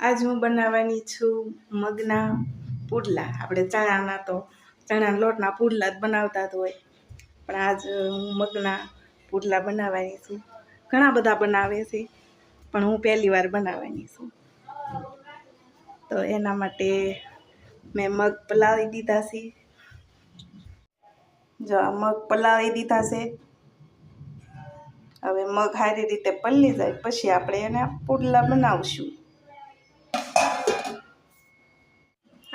આજ હું બનાવવાની છું મગના પુડલા. આપણે ચણાના તો ચણાના લોટના પુડલા જ બનાવતા જ હોય. પણ આજ હું મગના પુડલા બનાવવાની છું. ઘણા બધા બનાવે છે, પણ હું પહેલી વાર બનાવવાની છું. તો એના માટે મેં મગ પલાળી દીધા છે. જો આ મગ પલાળી દીધા છે, હવે મગ સારી રીતે પલળી જાય, પછી આપણે એના પુડલા બનાવશું.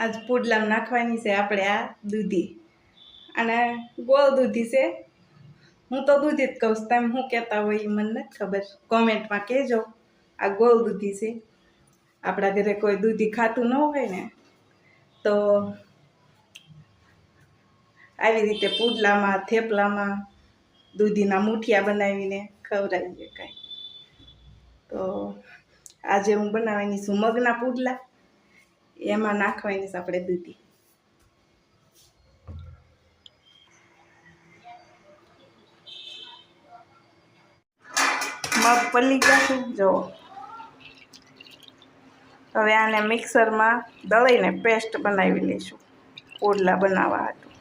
આજ પુડલામ નાખવાની છે આપણે આ દૂધી. અને ગોળ દૂધી છે. હું તો દૂધી જ કહું છું. તમે શું કહેતા હોય એ મને નથી ખબર. કોમેન્ટમાં કહેજો. આ ગોળ દૂધી છે. આપણા ઘરે કોઈ દૂધી ખાતું ન હોય ને, તો આવી રીતે પુડલામાં, થેપલામાં દૂધીના મુઠિયા બનાવીને ખવડાવીએ કાંઈ. તો આજે હું બનાવવાની છું મગના પુડલા. એમાં નાખવાની આપણે દૂધી. મગ પલી ગયા જુઓ. હવે આને મિક્સરમાં દળીને પેસ્ટ બનાવી લઈશું. પુડલા બનાવવા હતું.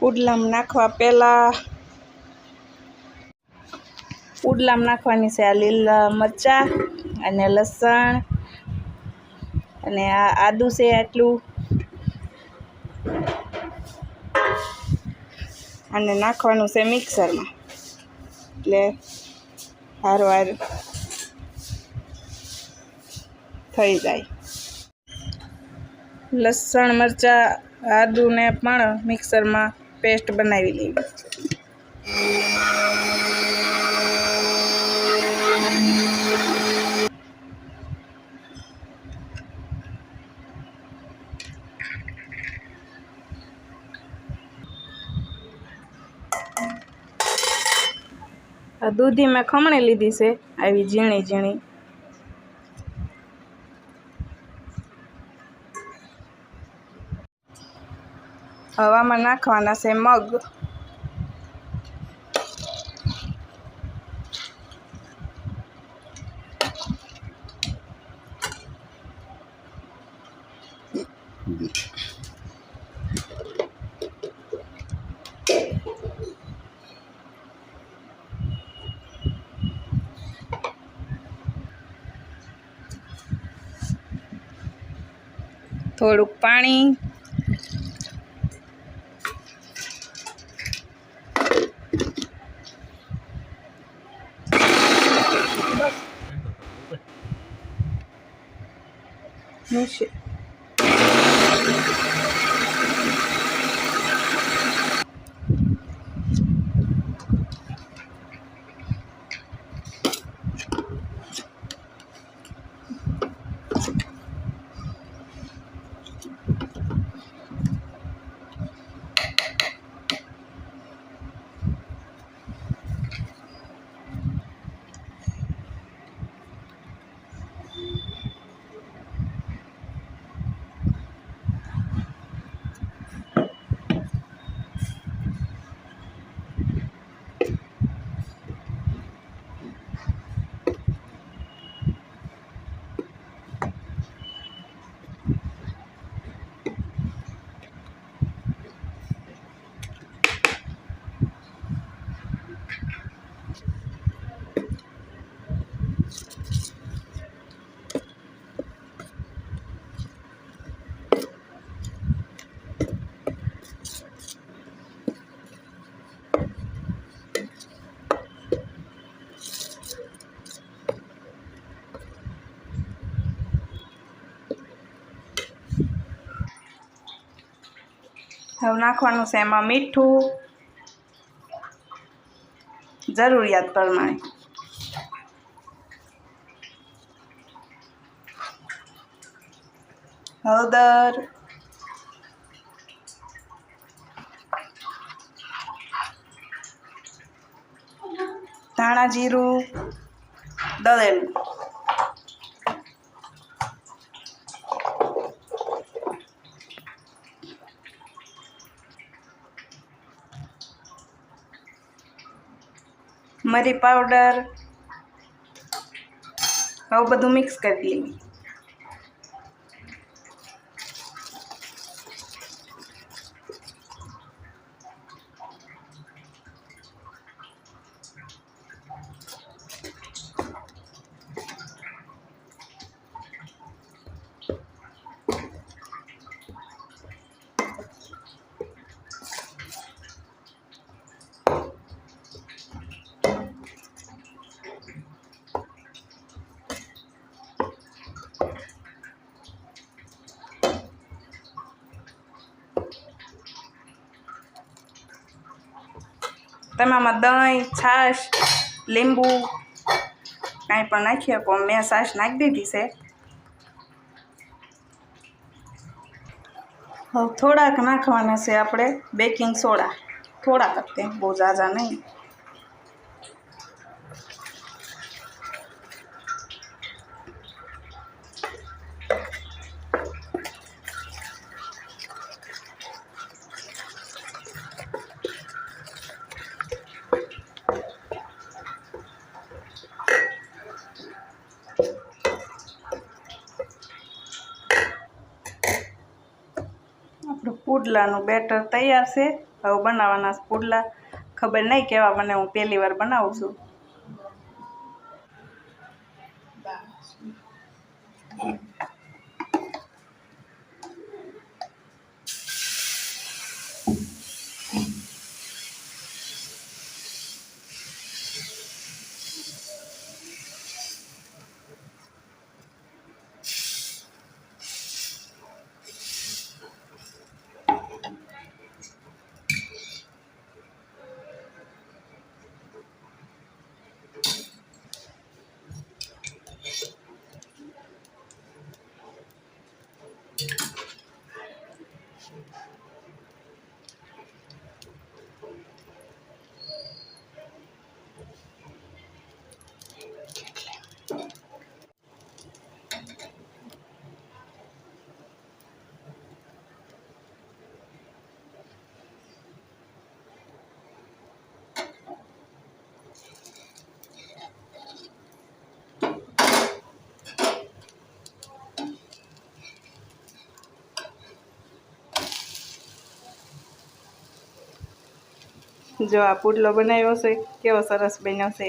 પુડલામાં નાખવા પહેલાં પુડલામાં નાખવાની છે. આ લીલા મરચાં અને લસણ અને આ આદું છે આટલું. અને નાખવાનું છે મિક્સરમાં. એટલે હારવાર થઈ જાય. લસણ, મરચાં, આદુને પણ મિક્સરમાં પેસ્ટ બનાવી લેવી આ દૂધી મેં ખમણી લીધી છે આવી ઝીણી ઝીણી. હવામાં નાખવાના છે મગ. થોડુંક પાણી. મૂકશે હવે નાખવાનું છે એમાં મીઠું જરૂરિયાત પ્રમાણે. હળદર ધાણા જીરું દળેલું. મરી પાવડર આવું બધું મિક્સ કરી લેવી તમે આમાં દહીં, છાશ, લીંબુ, કાંઈ પણ નાખી શકો મેં છાશ નાખી દીધી છે. હવે થોડાક નાખવાના છે આપણે. Baking soda. થોડાક જ બહુ ઝાઝા નહીં આપણું પુડલાનું બેટર તૈયાર છે. હવે બનાવવાના પુડલા. ખબર નહીં કેવા બને, હું પહેલી વાર બનાવું છું. જો આ પુડલો બનાવ્યો છે, કેવો સરસ બન્યો છે.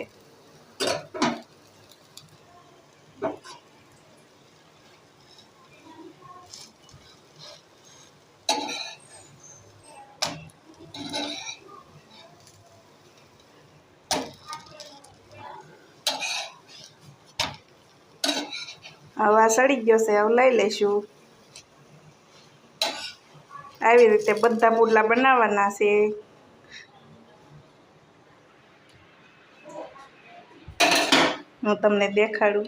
હવે આ સડી ગયો છે, હવે લઈ લઈશું. આવી રીતે બધા પુડલા બનાવવાના છે. હું તમને દેખાડું.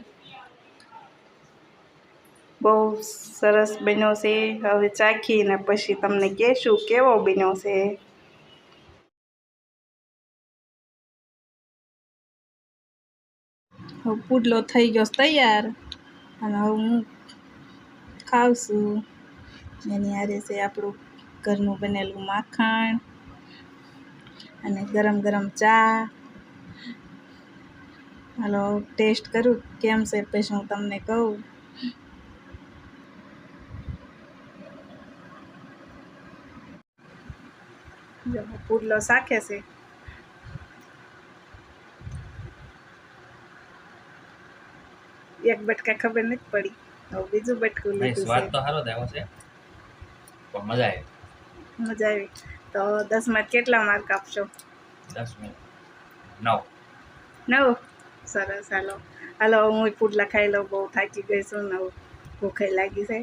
બહુ સરસ બન્યો છે. હવે ચાખીને પછી તમને કહેશું કેવો બન્યો છે. હવે પુડલો થઈ ગયો તૈયાર. અને હવે હું છું એની આરે છે આપણું ઘરનું બનેલું માખણ. અને ગરમ ગરમ ચા. હાલો ટેસ્ટ કરું? કેમ છે પછી હું તમને કહું? પુડલો શાખે છે. એક બટકા ખબર નથી પડી. હવે બીજું બટકું લીધું સ્વાદ તો સારો થયો છે પણ મજા આવી. મજા આવી. તો દસ દસમાં કેટલા માર્ક આપશો? દસ મિનિટ નવ. નવ? સરસ, હાલો. હાલો, હું ફૂડ ખાઈ લઉં, બહુ થાકી ગઈ છું ને ભૂખે લાગી છે